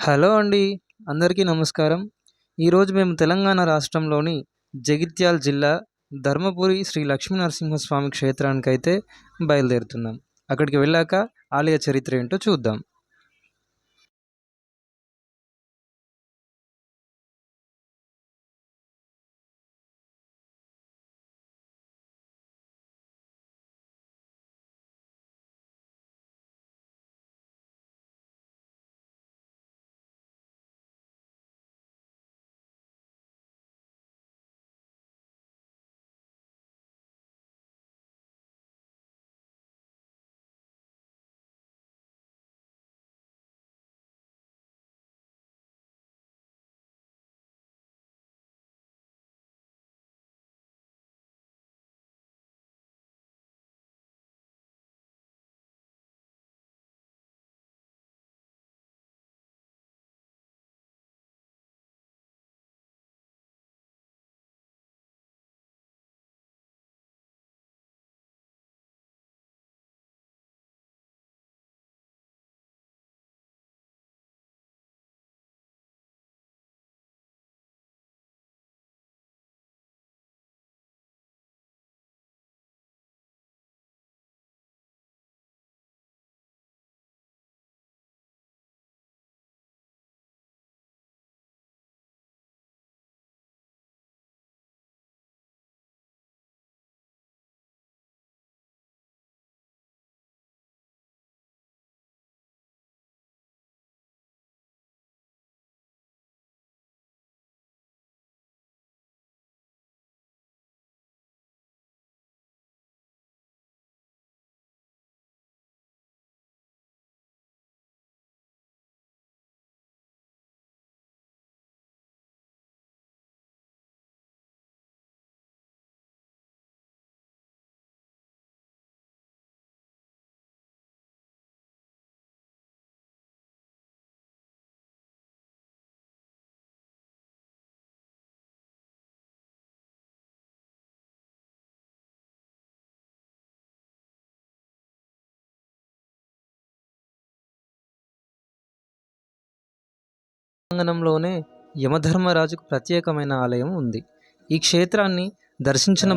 Hello అండి అందరికీ నమస్కారం. ఈరోజు మేము తెలంగాణ రాష్ట్రంలోని జగిత్యాల జిల్లా ధర్మపురి శ్రీ లక్ష్మీ నరసింహస్వామి క్షేత్రానికి అయితే బయలుదేరుతున్నాం. అక్కడికి వెళ్ళాక ఆలయ చరిత్ర ఏంటో చూద్దాం. ప్రాంగణంలోనే యమధర్మరాజుకు ప్రత్యేకమైన ఆలయం ఉంది. ఈ క్షేత్రాన్ని దర్శించిన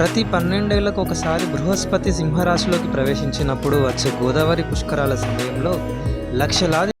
ప్రతి పన్నెండేళ్ళకు ఒకసారి బృహస్పతి సింహరాశిలోకి ప్రవేశించినప్పుడు వచ్చే గోదావరి పుష్కరాల సమయంలో లక్షలాది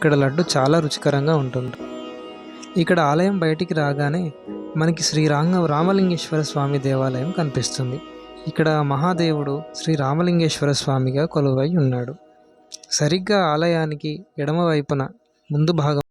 ఇక్కడ లడ్డు చాలా రుచికరంగా ఉంటుంది. ఇక్కడ ఆలయం బయటికి రాగానే మనకి శ్రీ రాంగ రామలింగేశ్వర స్వామి దేవాలయం కనిపిస్తుంది. ఇక్కడ మహాదేవుడు శ్రీ రామలింగేశ్వర స్వామిగా కొలువై ఉన్నాడు. సరిగ్గా ఆలయానికి ఎడమవైపున ముందు భాగం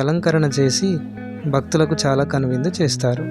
అలంకరణ చేసి భక్తులకు చాలా కనువిందు చేస్తారు.